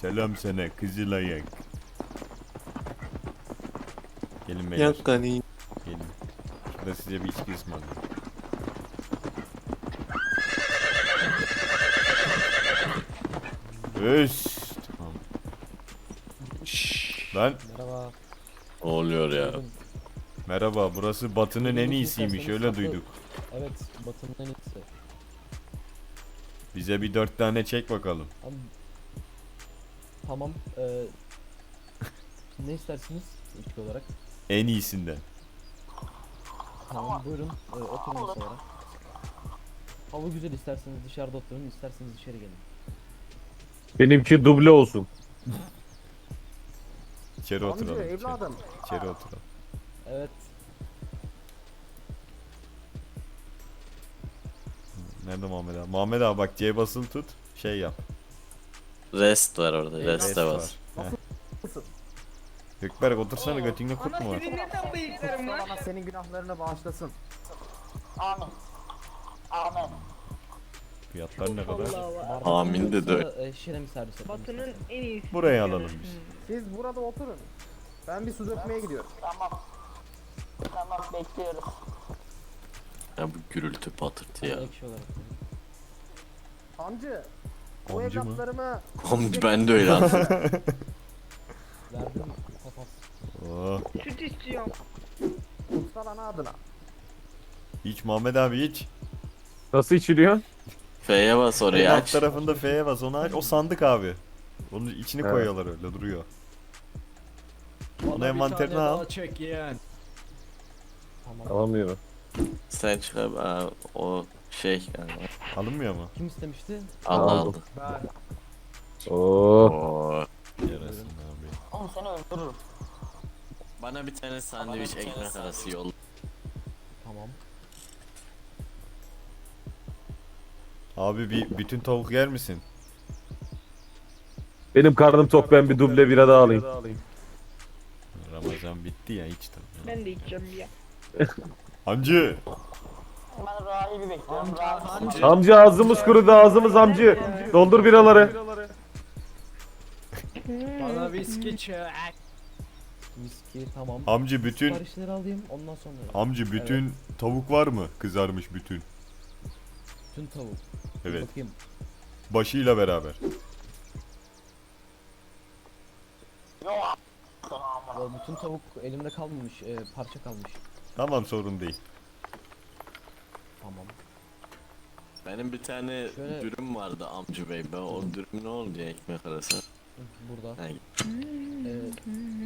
Selam sana kızıl ayak. Gelin beyler. Yakani. Gelin. Şurada size bir içki ısmarlayayım. Öst. Tamam. Lan Merhaba. Ne oluyor ya? Buyurun. merhaba burası Batı'nın en iyisiymiş öyle duyduk. Evet, Batı'nın en iyisi. Bize bir dört tane çek bakalım. Abi, tamam. eee ne istersiniz ilk olarak? En iyisinden. Tamam, buyurun. eee, oturun masalara. Hava güzel isterseniz dışarıda oturun, isterseniz içeri gelin. Benimki duble olsun. İçeri oturalım. Amca içeri. evladım. İçeri oturalım. Evet, Nerede Muhammed abi? Muhammed abi bak C basılı tut. Şey yap. Rest var orada. Rest Rest'e var. Heh. Gökberk otursana götünde kurt mu var? Allah senin günahlarını bağışlasın. Fiyatlar ne kadar? Amin dedi. mi servis edelim Batı'nın en iyisi. Buraya alalım biz. Siz burada oturun. Ben bir su dökmeye gidiyorum. Tamam. Tamam bekliyoruz. Ya bu gürültü patırtı ya. Ekşi olarak vereyim. Mı? evlatlarımı Oğlum ben de öyle anladım. Verdim. Oh. Süt istiyorum. kutsal ana adına. İç Muhammed abi iç. Nasıl içiliyor? F'ye bas oraya alt aç. tarafında F'ye bas onu aç. O sandık abi. Onun içini Evet. koyuyorlar öyle duruyor. Onu envanterine al. Tamam. Alamıyorum. Sen çıkar. Aa, o şey yani. Alınmıyor mu? Kim istemişti? Allah Aldım. aldı. Oo. Oo. Yarasın abi. Oğlum seni öldürürüm. Bana bir tane sandviç ekmek arası yolla. Tamam. Abi bir bütün tavuk yer misin? Benim karnım tok ben bir duble bira daha alayım. Ramazan bitti ya hiç tabii. Ben de içeceğim ya. Hancı. Ben rahibi bekliyorum. Rahibi. Amca ağzımız kurudu ağzımız amcı. Doldur biraları. Bana viski çek. Viski tamam. Amcı bütün Siparişleri alayım ondan sonra. amcı bütün tavuk var mı? Kızarmış bütün. Tüm tavuk. Evet. Bakayım. Başıyla beraber. Bütün tavuk elimde kalmamış. e, parça kalmış. Tamam sorun değil. Tamam. Benim bir tane Şöyle- dürüm vardı amca bey. Ben o dürüm ne oldu ya ekmek arası? Burada. Ha, E,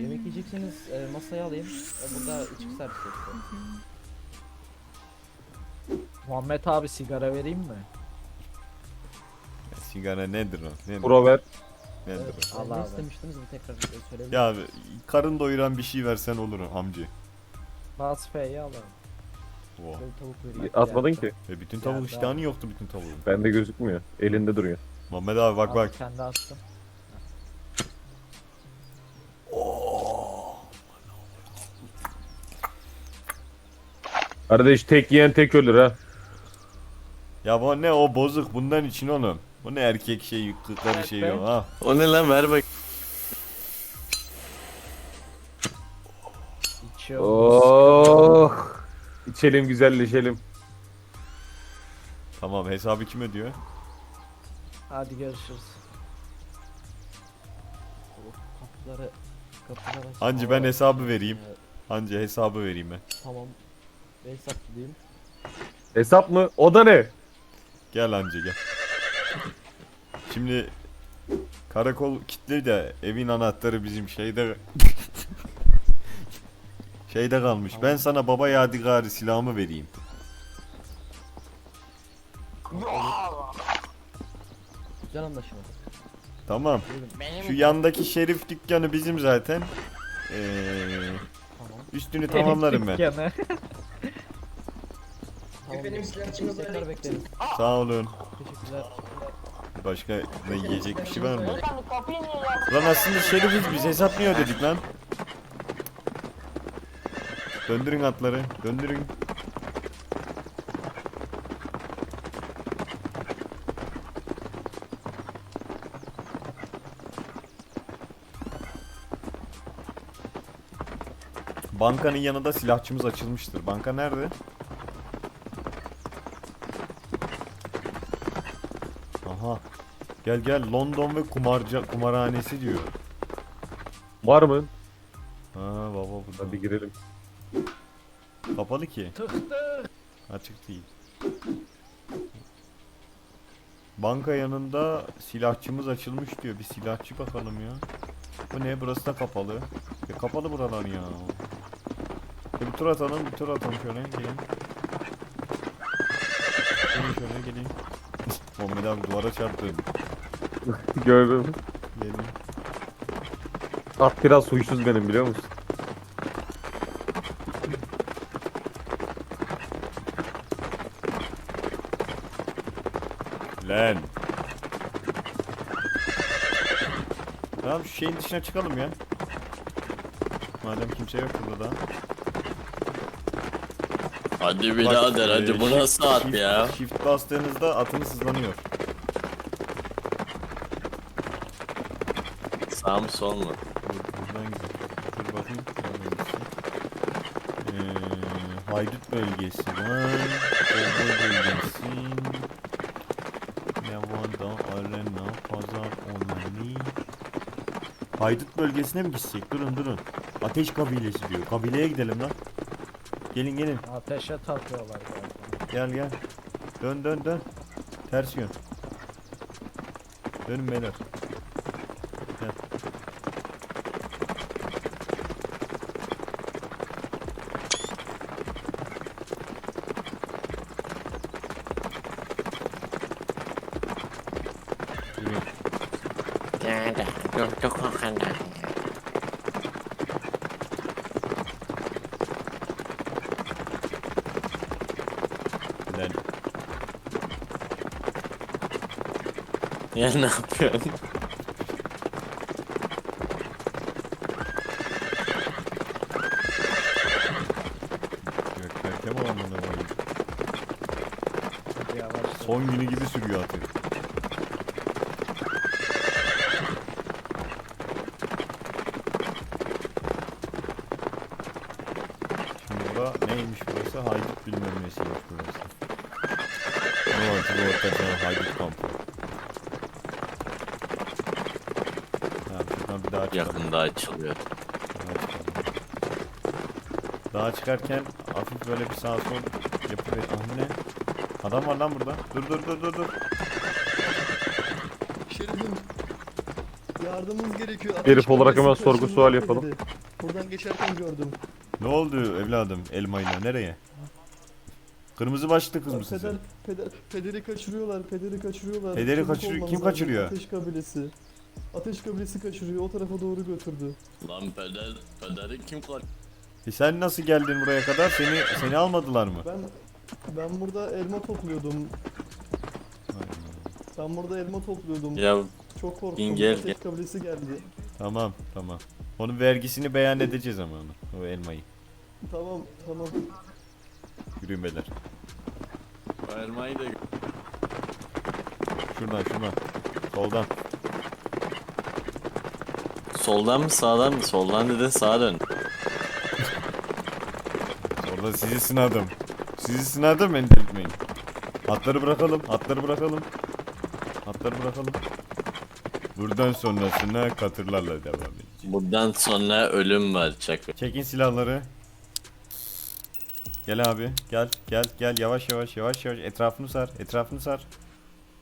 yemek yiyecekseniz e, masaya alayım. E, burada içki servis yapıyor. Muhammed abi sigara vereyim mi? Sigara nedir o? Nedir? Pro ver. Nedir o? E, Allah ne Allah. istemiştiniz bir tekrar e, söyleyebilir Ya karın doyuran bir şey versen olur amcı. Bas F'yi alalım. Oh. Tavuk. Atmadın ki. E bütün Ya, tavuk daha- iştahın yoktu bütün tavuğun. Bende gözükmüyor. Elinde duruyor. Muhammed abi bak Al, bak. Kendi astım. Kardeş tek yiyen tek ölür ha. Ya bu ne o bozuk bundan için oğlum. Bu ne erkek şeyi karı şeyi ben- o ha. O ne lan ver bak. İçelim güzelleşelim. Tamam hesabı kim ödüyor? Hadi görüşürüz. Kapıları kapıları aç. Hancı ben hesabı vereyim. Hancı hesabı vereyim ben. tamam. Bir hesap diyeyim. Hesap mı? O da ne? Gel Hancı gel. Şimdi karakol kilitli de evin anahtarı bizim şeyde şeyde kalmış. Ben sana baba yadigarı silahımı vereyim. Güzel anlaşma. Tamam. Şu yandaki şerif dükkanı bizim zaten. Ee, Tamam. üstünü tamamlarım ben. Dükkanı. Tamam. Tekrar bekleriz. Sağ olun. Teşekkürler. Başka ne yiyecek bir şey var mı? Lan aslında şerifiz biz hesap niye ödedik lan? Döndürün atları. Döndürün. Bankanın yanında silahçımız açılmıştır. Banka nerede? Aha. Gel gel London ve kumarca kumarhanesi diyor. Var mı? Ha baba burada. Hadi girelim. Kapalı ki. Tıktı. Açık değil. Banka yanında silahçımız açılmış diyor. Bir silahçı bakalım ya. Bu ne? Burası da kapalı. Ya kapalı buralar ya. Ya bir tur atalım, bir tur atalım şöyle. Gelin. Gelin şöyle gelin. Muhammed abi duvara çarptı. Gördüm. Gelin. At biraz huysuz benim biliyor musun? Lan. Tamam şu şeyin dışına çıkalım ya. Madem kimse yok burada da. Hadi birader Bak, hadi e, bu nasıl at shift- ya? Shift bastığınızda atınız hızlanıyor. Sağ mı sol mu? Buradan gidelim. Dur bakayım. Ee, haydut bölgesi var. Bölgesi. Haydut bölgesine mi gitsek? Durun durun. Ateş kabilesi diyor. Kabileye gidelim lan. Gelin gelin. Ateşe takıyorlar galiba. Gel gel. Dön dön dön. Ters yön. Dönün beyler. Gel. Yürüyün. Lan. Ya ne yapıyorsun? Gökberk'e mi amına koyayım? Son günü gibi sürüyor atı. Burası? Bilmem nesiymiş burası. North Road'da haydut kampı. Ha, şuradan bir daha çıkalım. Yakında açılıyor. Daha çıkalım. Daha çıkarken hafif böyle bir sağ sol yapıyor. Ah bu ne? Adam var lan burada. Dur dur dur dur dur. Şerifim. Yardımımız gerekiyor. Herif olarak hemen kabilesi sorgu sual yapalım. dedi. Buradan geçerken gördüm. Ne oldu evladım elmayla nereye? Kırmızı başlıklı kız mısın Peder, sen? peder, pederi kaçırıyorlar, pederi kaçırıyorlar. Pederi Çabuk kaçırıyor- olmamız kim lazım. kaçırıyor? Ateş kabilesi. Ateş kabilesi kaçırıyor, o tarafa doğru götürdü. Lan peder, pederi kim kaç? E sen nasıl geldin buraya kadar? Seni seni almadılar mı? Ben ben burada elma topluyordum. Ben burada elma topluyordum. Ya Çok korktum. Gel, Ateş kabilesi geldi. Tamam tamam. Onun vergisini beyan edeceğiz ama onu. O elmayı. Tamam, tamam. Yürüyün beyler. elmayı da Şuradan şuradan. Soldan. Soldan mı sağdan mı? Soldan dedin sağa dön. Orada sizi sınadım. Sizi sınadım beni delirtmeyin. Atları bırakalım. Atları bırakalım. Atları bırakalım. Buradan sonrasına katırlarla devam edeceğiz. Buradan sonra ölüm var çak. Çekin silahları. Gel abi. Gel gel gel yavaş yavaş yavaş yavaş etrafını sar. Etrafını sar.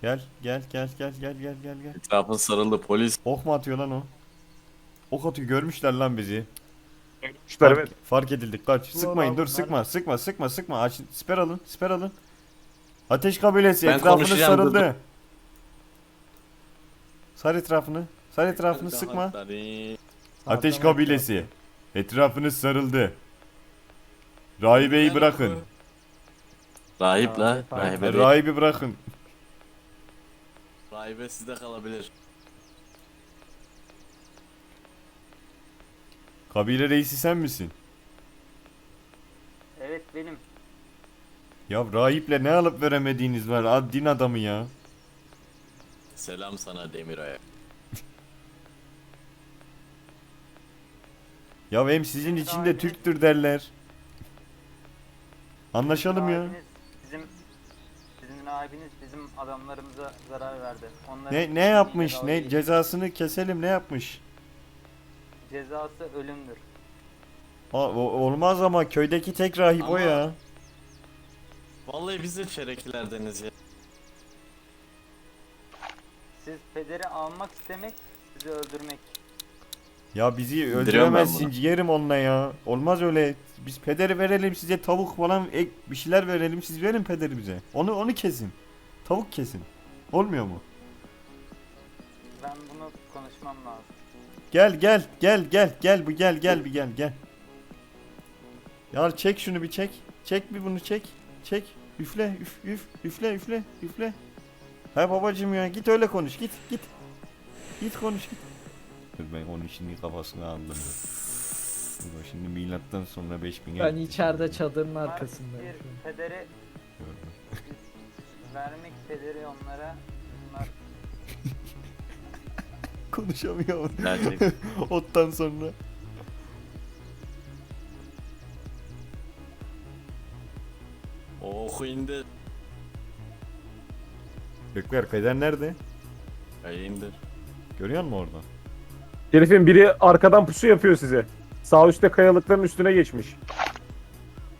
Gel gel gel gel gel gel gel gel. Etrafın sarıldı polis. Ok mu atıyor lan o? Ok atıyor görmüşler lan bizi. Kuşlar Fark, evet. fark edildik kaç. Sıkmayın dur sıkma sıkma sıkma sıkma. Aç, siper alın siper alın. Ateş kabilesi Ben etrafını dur, sarıldı. Sar etrafını. Sar etrafını sıkma. Ateş kabilesi. Etrafını sarıldı. Rahibeyi bırakın. Rahip la. Rahibe, Ha, değil. Rahibi bırakın. Rahibe sizde kalabilir. Kabile reisi sen misin? Evet benim. Ya rahiple ne alıp veremediğiniz var? Ad din adamı ya. Selam sana demir ayak. Ya hem sizin için de Türktür derler. Anlaşalım ya. Abiniz Bizim sizin abiniz bizim adamlarımıza zarar verdi. Onların Ne ne yapmış? Ne cezasını keselim ne yapmış? Cezası ölümdür. Aa, o- olmaz ama köydeki tek rahip o Ama- ya. Vallahi biz de çereklerdeniz ya. Siz pederi almak istemek, sizi öldürmek. Ya bizi öldüremezsin bunu. ciğerim onunla ya. Olmaz öyle. Biz pederi verelim size tavuk falan ek bir şeyler verelim siz verin pederi bize. Onu onu kesin. Tavuk kesin. Olmuyor mu? Ben bunu konuşmam lazım. Gel gel gel gel gel bu gel gel bir gel gel. Ya çek şunu bir çek. Çek bir bunu çek. Çek. Üfle üf üf üfle üfle üfle. Ha babacım ya git öyle konuş git git. Git konuş git. Ben onun şimdi kafasına aldım. Bak şimdi milattan sonra 5000 Ben içeride çadırın arkasındayım. Bir pederi vermek pederi onlara bunlar Konuşamıyor. Gerçek. Ottan sonra. Oh indir. Gökber peder nerede? Ay indir. Görüyor musun orada? Herifin biri arkadan pusu yapıyor size. Sağ üstte kayalıkların üstüne geçmiş.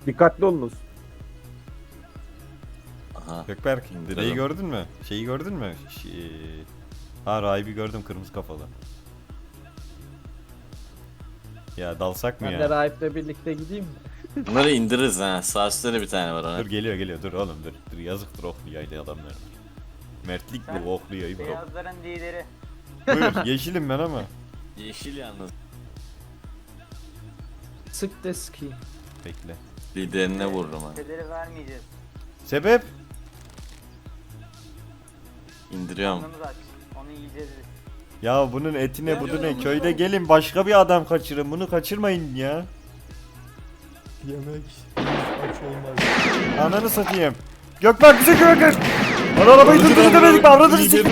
Dikkatli olunuz. Aha. Gökberk şeyi gördün mü? Şeyi gördün mü? Şey... Ha rahibi gördüm kırmızı kafalı. Ya dalsak mı Ben ya? de rahiple birlikte gideyim mi? Bunları indiririz ha. Sağ üstte de bir tane var Dur ona. geliyor geliyor dur oğlum dur. Dur yazıktır Ohluya'yla adamlar. Mertlik bu Ohluya'yı bro. beyazların lideri. Buyur yeşilim ben ama. Yeşil yalnız. Sık de sıkayım. Bekle. Liderine vururum ha. Pederi vermeyeceğiz. Sebep? İndiriyorum. Karnımız aç. Onu yiyeceğiz biz. Ya bunun etine budu ne? Köyde gelin başka bir adam kaçırın. Bunu kaçırmayın ya. Yemek aç olmaz. Ananı satayım. Gökberk bize Gökberk. Lan arabayı durdurun demedik mi? Avradını bir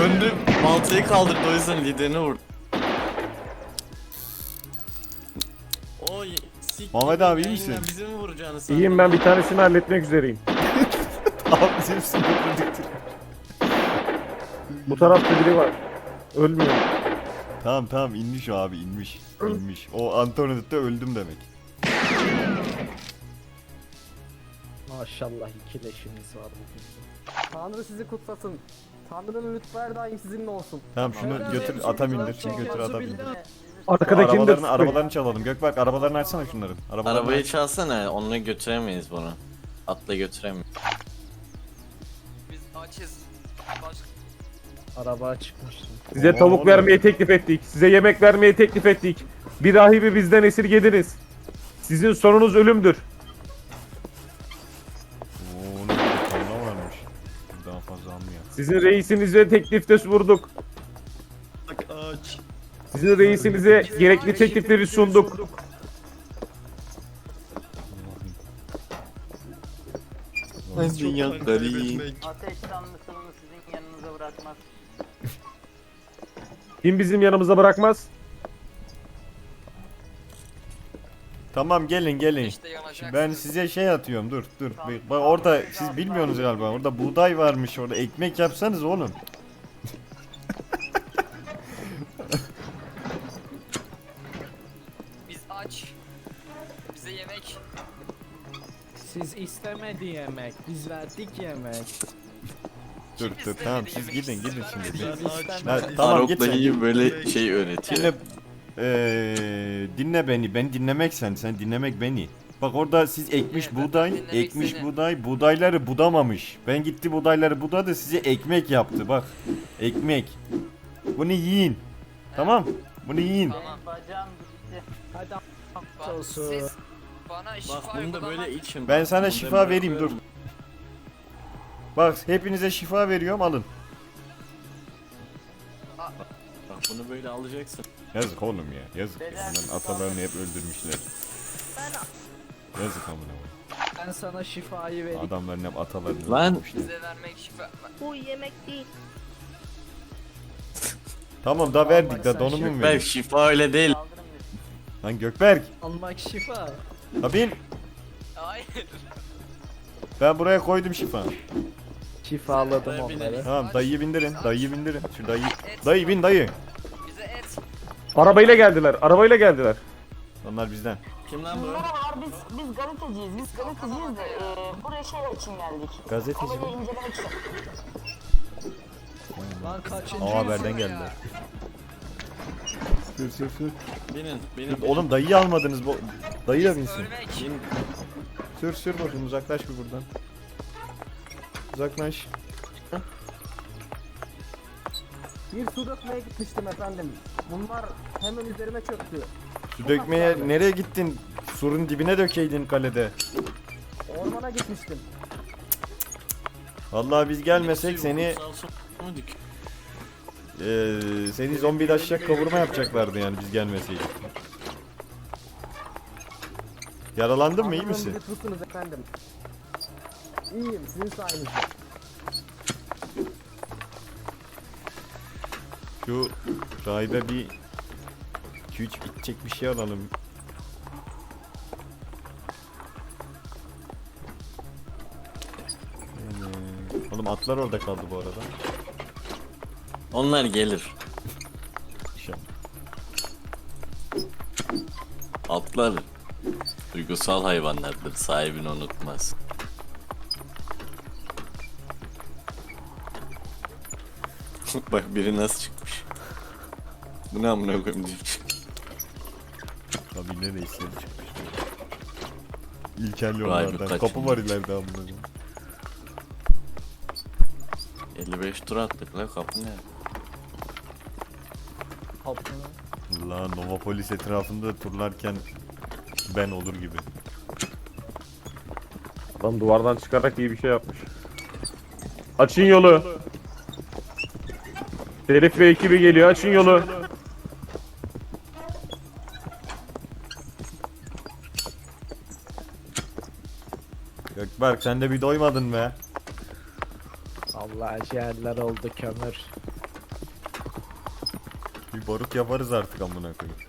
döndü baltayı kaldırdı o yüzden liderine vurdu. Oy. Mehmet abi, iyi misin? Bizi mi vuracağını sandın? İyiyim ben bir tanesini halletmek üzereyim. Abi bizim sınırladık. Bu tarafta biri var. Ölmüyor. Tamam tamam inmiş o abi inmiş. İnmiş. O Antonio'da öldüm demek. Maşallah iki leşimiz var bugün. Tanrı sizi kutsasın. Tanrı'nın lütfu daim sizinle olsun. Tamam şunu götür atam indir. Şunu götür atam indir. Arkadakini de Arabalarını, arabalarını çalalım. Gökberk arabalarını açsana şunların. Arabalarını Arabayı aç. çalsana onu götüremeyiz bunu. Atla götüremeyiz. Biz açız. Başka Araba çıkmıştı. Size tavuk oğlum. vermeye teklif ettik. Size yemek vermeye teklif ettik. Bir rahibi bizden esirgediniz. Sizin sonunuz ölümdür. Sizin reisinize teklifte vurduk. Aç. Sizin reisinize gerekli teklifleri sunduk. Ateş tanrısını sizin yanınıza bırakmaz. Kim bizim yanımıza bırakmaz? Tamam gelin gelin. işte yanacaksınız. Ben size şey atıyorum dur dur. Bak orada siz bilmiyorsunuz galiba. Orada buğday varmış orada. Ekmek yapsanız oğlum. Biz aç. Bize yemek. Siz istemedi yemek. Biz verdik yemek. Dur dur tamam siz gidin gidin şimdi. istemedik. tamam Arok'la iyi böyle şey öğretiyor. Dinle eee, dinle beni. Ben dinlemek sen. Sen dinlemek beni. Bak orada siz ekmiş ben buğday, dinlemek ekmiş seni. buğday, buğdayları budamamış. Ben gitti buğdayları budadı, size ekmek yaptı bak. Ekmek. Bunu yiyin. Tamam? Bunu yiyin. Tamam. Bacağım gitti. Hadi Ba- olsun. Siz bana şifa Bak bunu da uygulamak- böyle için. Ben bak, sana şifa vereyim dur. Bak hepinize şifa veriyorum alın. Bunu böyle alacaksın. Yazık oğlum ya. Yazık ya. Bunların atalarını hep öldürmüşler. Yazık amına koyayım. ben sana şifayı vereyim. Adamların hep atalarını Lan. öldürmüşler. Bize vermek şifa. Bu yemek değil. Tamam da verdik da donumu mu Berk verdik? şifa öyle değil. Lan Gökberk. Almak şifa. Ha bin. Hayır. Ben buraya koydum şifa. Şifaladım onları. Tamam dayıyı bindirin. Dayıyı bindirin. Şu dayı. Dayı bin dayı. Arabayla geldiler. Arabayla geldiler. Onlar bizden. Kim lan bu? Merhabalar biz biz gazeteciyiz. Biz gazeteciyiz de e, buraya şey için geldik. Gazeteci mi? Olayı incelemek için. Lan kaçıncı Aa haberden geldiler. Sür sür sür. Binin, binin. Oğlum dayıyı almadınız. Bu dayı da binsin. Bin. Sür sür bakayım uzaklaş bir buradan. Uzaklaş. Bir su dökmeye gitmiştim efendim. Bunlar hemen üzerime çöktü. Su dökmeye nereye gittin? Surun dibine dökeydin kalede. Ormana gitmiştim. Vallahi biz gelmesek seni eee seni zombilaşacak kavurma yapacaklardı yani biz gelmeseydik. Yaralandın mı iyi misin? efendim. İyiyim sizin sayenizde. Şu rahibe bir 2-3 içecek bir şey alalım. Yani, oğlum atlar orada kaldı bu arada. Onlar gelir. Atlar duygusal hayvanlardır. Sahibini unutmaz. Bak biri nasıl çıkmış. Bu ne amına koyayım çık- Tabii ne neyse çıkmış. İlkel yollardan. Kapı var ileride amına koyayım. 55 tur attık la kapı ne? Altına. La Novopolis etrafında turlarken ben olur gibi. Adam duvardan çıkarak iyi bir şey yapmış. Açın yolu. Şerif ve ekibi geliyor. Açın yolu. Gökberk sen de bir doymadın be. Allah ciğerler oldu kömür. Bir barut yaparız artık amına koyayım.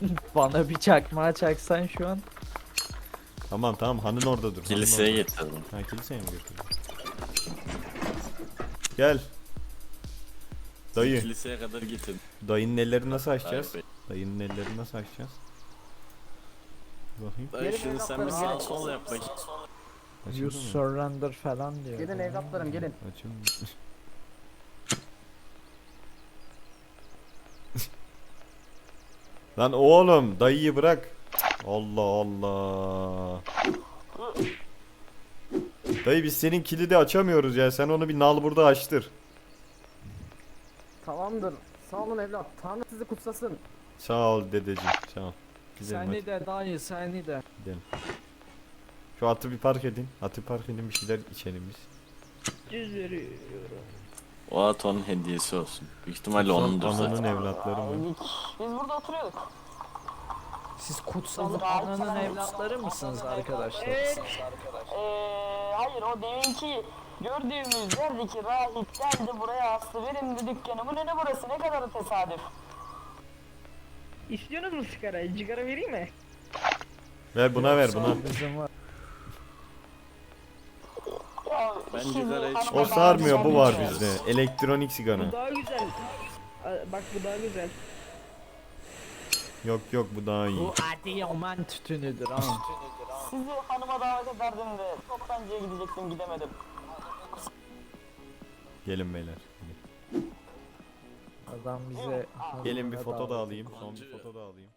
Bana bir çakmağı çaksan şu an. Tamam tamam hanın orada dur. hanın Kiliseye orada. getirdim. Ha kiliseye mi götürdün? Gel. Dayı. Kiliseye kadar getirdim. Dayının ellerini nasıl açacağız? Be. Dayının ellerini nasıl açacağız? Bakayım. Dayı şimdi sen bir sağ sol yap bakayım. You Açıldı mı? surrender falan diyor. Gelin evlatlarım gelin. Açılmış. Lan oğlum dayıyı bırak. Allah Allah. Dayı biz senin kilidi açamıyoruz ya. Sen onu bir nal burada açtır. Tamamdır. Sağ olun evlat. Tanrı sizi kutsasın. Sağ ol dedeciğim. Sağ ol. Gidelim hadi. Seni de dayı seni de. Gidelim. Şu atı bir park edin. Atı park edin bir şeyler içelim biz. O at onun hediyesi olsun. Büyük ihtimalle Son onundur ananın zaten. evlatları mı? Biz burada oturuyorduk. Siz kutsal ananın evlatları mısınız arkadaşlar? Evet. Ee, hayır o deminki gördüğümüz yerdeki rahip geldi buraya astı. Benim de dükkanımın önü burası. Ne kadar tesadüf. İstiyorsunuz mu sigara? Cigara vereyim mi? Ver buna ver buna. Bizim var. Ya, Ben sizi sigara içmem. O sarmıyor bu var bizde. Elektronik sigara. Bu daha güzel. Aa, Bak bu daha güzel. Yok yok bu daha iyi. Bu Adıyaman tütünüdür ha. Sizi hanıma davet ederdim de toptancıya gidecektim gidemedim. Gelin beyler. Adam bize... Gelin bir foto da alayım. Son bir foto da alayım.